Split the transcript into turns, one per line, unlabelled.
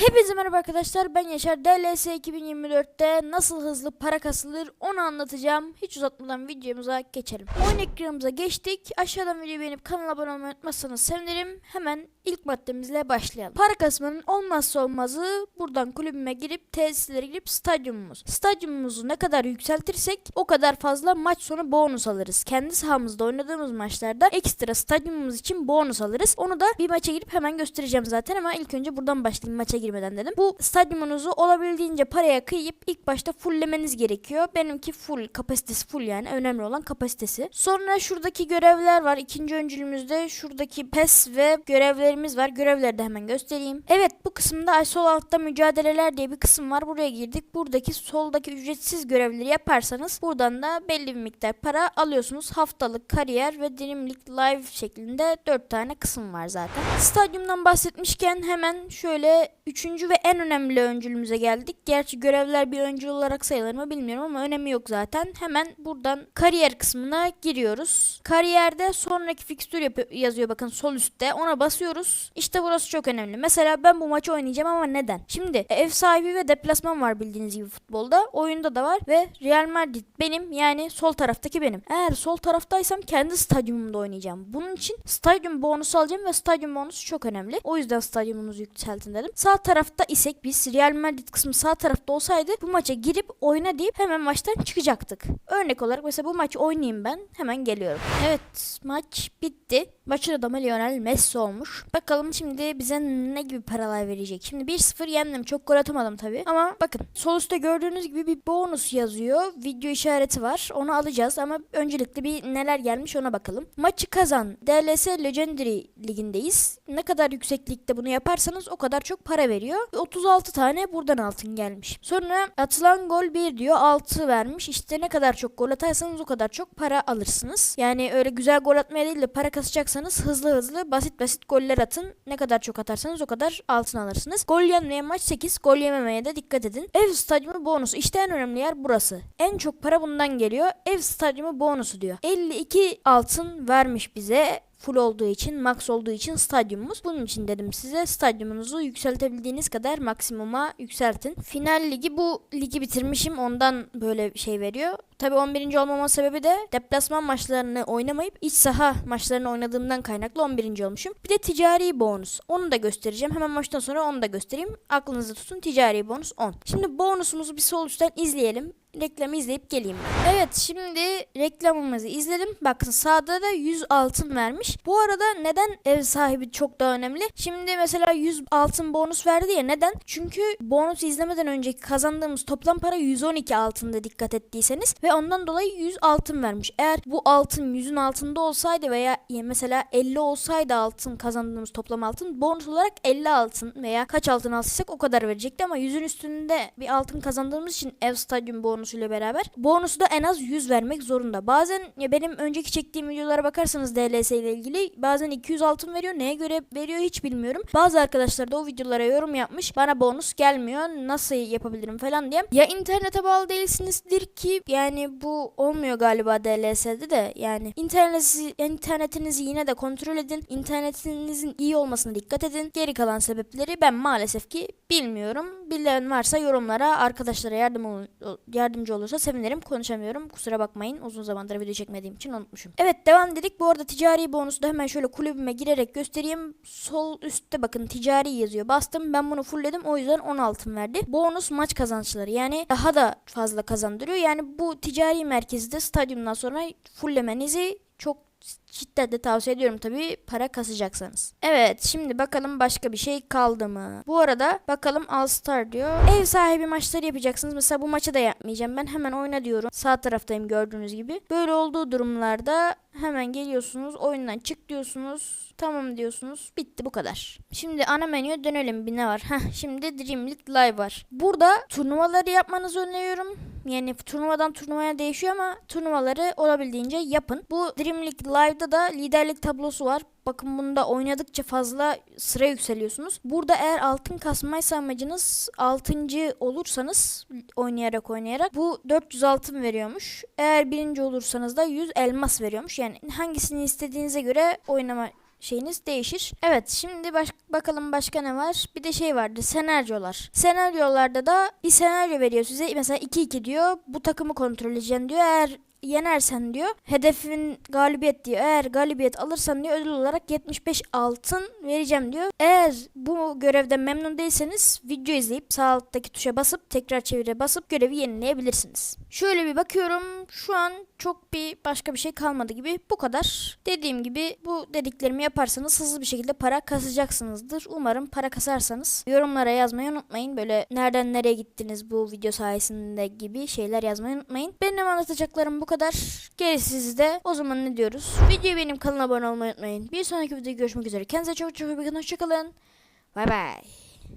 Hepinize merhaba arkadaşlar ben Yaşar DLS 2024'te nasıl hızlı para kasılır onu anlatacağım. Hiç uzatmadan videomuza geçelim. Oyun ekranımıza geçtik. Aşağıdan videoyu beğenip kanala abone olmayı unutmazsanız sevinirim. Hemen ilk maddemizle başlayalım. Para kasmanın olmazsa olmazı buradan kulübüme girip tesislere girip stadyumumuz. Stadyumumuzu ne kadar yükseltirsek o kadar fazla maç sonu bonus alırız. Kendi sahamızda oynadığımız maçlarda ekstra stadyumumuz için bonus alırız. Onu da bir maça girip hemen göstereceğim zaten ama ilk önce buradan başlayayım maça girmeden dedim. Bu stadyumunuzu olabildiğince paraya kıyıp ilk başta fulllemeniz gerekiyor. Benimki full kapasitesi full yani önemli olan kapasitesi. Sonra şuradaki görevler var. İkinci öncülümüzde şuradaki PES ve görevlerimiz var. Görevleri de hemen göstereyim. Evet bu kısımda sol altta mücadeleler diye bir kısım var. Buraya girdik. Buradaki soldaki ücretsiz görevleri yaparsanız buradan da belli bir miktar para alıyorsunuz. Haftalık, kariyer ve dilimlik live şeklinde 4 tane kısım var zaten. Stadyumdan bahsetmişken hemen şöyle Üçüncü ve en önemli öncülümüze geldik. Gerçi görevler bir öncül olarak sayılır mı bilmiyorum ama önemi yok zaten. Hemen buradan kariyer kısmına giriyoruz. Kariyerde sonraki fikstür yazıyor bakın sol üstte. Ona basıyoruz. İşte burası çok önemli. Mesela ben bu maçı oynayacağım ama neden? Şimdi ev sahibi ve deplasman var bildiğiniz gibi futbolda. Oyunda da var ve Real Madrid benim yani sol taraftaki benim. Eğer sol taraftaysam kendi stadyumumda oynayacağım. Bunun için stadyum bonusu alacağım ve stadyum bonusu çok önemli. O yüzden stadyumunuzu yükseltin dedim. Sağ tarafta isek biz Real Madrid kısmı sağ tarafta olsaydı bu maça girip oyna deyip hemen maçtan çıkacaktık. Örnek olarak mesela bu maçı oynayayım ben hemen geliyorum. Evet maç bitti. Maçın adamı Lionel Messi olmuş. Bakalım şimdi bize ne gibi paralar verecek. Şimdi 1-0 yendim. Çok gol atamadım tabii. Ama bakın sol üstte gördüğünüz gibi bir bonus yazıyor. Video işareti var. Onu alacağız ama öncelikle bir neler gelmiş ona bakalım. Maçı kazan. DLS Legendary ligindeyiz. Ne kadar yükseklikte bunu yaparsanız o kadar çok para veriyor. 36 tane buradan altın gelmiş. Sonra atılan gol 1 diyor. 6 vermiş. İşte ne kadar çok gol atarsanız o kadar çok para alırsınız. Yani öyle güzel gol atmaya değil de para kasacaksanız hızlı hızlı basit basit goller atın. Ne kadar çok atarsanız o kadar altın alırsınız. Gol yenmeye maç 8. Gol yememeye de dikkat edin. Ev stadyumu bonusu. İşte en önemli yer burası. En çok para bundan geliyor. Ev stadyumu bonusu diyor. 52 altın vermiş bize full olduğu için, max olduğu için stadyumumuz. Bunun için dedim size stadyumunuzu yükseltebildiğiniz kadar maksimuma yükseltin. Final ligi bu ligi bitirmişim ondan böyle şey veriyor. Tabi 11. olmama sebebi de deplasman maçlarını oynamayıp iç saha maçlarını oynadığımdan kaynaklı 11. olmuşum. Bir de ticari bonus. Onu da göstereceğim. Hemen maçtan sonra onu da göstereyim. Aklınızda tutun ticari bonus 10. Şimdi bonusumuzu bir sol üstten izleyelim reklamı izleyip geleyim. Evet şimdi reklamımızı izledim. Bakın sağda da 100 altın vermiş. Bu arada neden ev sahibi çok daha önemli? Şimdi mesela 100 altın bonus verdi ya neden? Çünkü bonus izlemeden önceki kazandığımız toplam para 112 altında dikkat ettiyseniz ve ondan dolayı 100 altın vermiş. Eğer bu altın 100'ün altında olsaydı veya ya mesela 50 olsaydı altın kazandığımız toplam altın bonus olarak 50 altın veya kaç altın alsaysak o kadar verecekti ama 100'ün üstünde bir altın kazandığımız için ev stadyum bonusuyla beraber bonusu da en az 100 vermek zorunda. Bazen ya benim önceki çektiğim videolara bakarsanız DLS ile ilgili bazen 200 altın veriyor. Neye göre veriyor hiç bilmiyorum. Bazı arkadaşlar da o videolara yorum yapmış. Bana bonus gelmiyor. Nasıl yapabilirim falan diye. Ya internete bağlı değilsinizdir ki yani bu olmuyor galiba DLS'de de yani interneti, internetinizi yine de kontrol edin. İnternetinizin iyi olmasına dikkat edin. Geri kalan sebepleri ben maalesef ki bilmiyorum. Bilen varsa yorumlara arkadaşlara yardım ol- yardımcı olursa sevinirim. Konuşamıyorum. Kusura bakmayın. Uzun zamandır video çekmediğim için unutmuşum. Evet devam dedik. Bu arada ticari bonusu da hemen şöyle kulübüme girerek göstereyim. Sol üstte bakın ticari yazıyor. Bastım. Ben bunu fullledim. O yüzden 10 altın verdi. Bonus maç kazançları. Yani daha da fazla kazandırıyor. Yani bu ticari merkezde stadyumdan sonra fulllemenizi çok şiddetle tavsiye ediyorum tabii para kasacaksanız. Evet şimdi bakalım başka bir şey kaldı mı? Bu arada bakalım All Star diyor. Ev sahibi maçları yapacaksınız. Mesela bu maçı da yapmayacağım. Ben hemen oyna diyorum. Sağ taraftayım gördüğünüz gibi. Böyle olduğu durumlarda hemen geliyorsunuz. Oyundan çık diyorsunuz. Tamam diyorsunuz. Bitti bu kadar. Şimdi ana menüye dönelim. Bir ne var? Heh, şimdi Dream League Live var. Burada turnuvaları yapmanızı öneriyorum. Yani turnuvadan turnuvaya değişiyor ama turnuvaları olabildiğince yapın. Bu Dream League Live'da da liderlik tablosu var. Bakın bunda oynadıkça fazla sıra yükseliyorsunuz. Burada eğer altın kasmaysa amacınız 6. olursanız oynayarak oynayarak bu 400 altın veriyormuş. Eğer birinci olursanız da 100 elmas veriyormuş. Yani hangisini istediğinize göre oynama şeyiniz değişir. Evet şimdi baş- bakalım başka ne var? Bir de şey vardı senaryolar. Senaryolarda da bir senaryo veriyor size. Mesela 2-2 diyor. Bu takımı kontrol edeceksin diyor. Eğer yenersen diyor hedefin galibiyet diyor. Eğer galibiyet alırsan diyor ödül olarak 75 altın vereceğim diyor. Eğer bu görevden memnun değilseniz video izleyip sağ alttaki tuşa basıp tekrar çevire basıp görevi yenileyebilirsiniz. Şöyle bir bakıyorum. Şu an çok bir başka bir şey kalmadı gibi. Bu kadar. Dediğim gibi bu dediklerimi yaparsanız hızlı bir şekilde para kasacaksınızdır. Umarım para kasarsanız yorumlara yazmayı unutmayın. Böyle nereden nereye gittiniz bu video sayesinde gibi şeyler yazmayı unutmayın. Benim anlatacaklarım bu kadar. Gerisi sizde. O zaman ne diyoruz? Videoyu benim kanalıma abone olmayı unutmayın. Bir sonraki videoda görüşmek üzere. Kendinize çok çok iyi bakın. Hoşçakalın. Bay bay.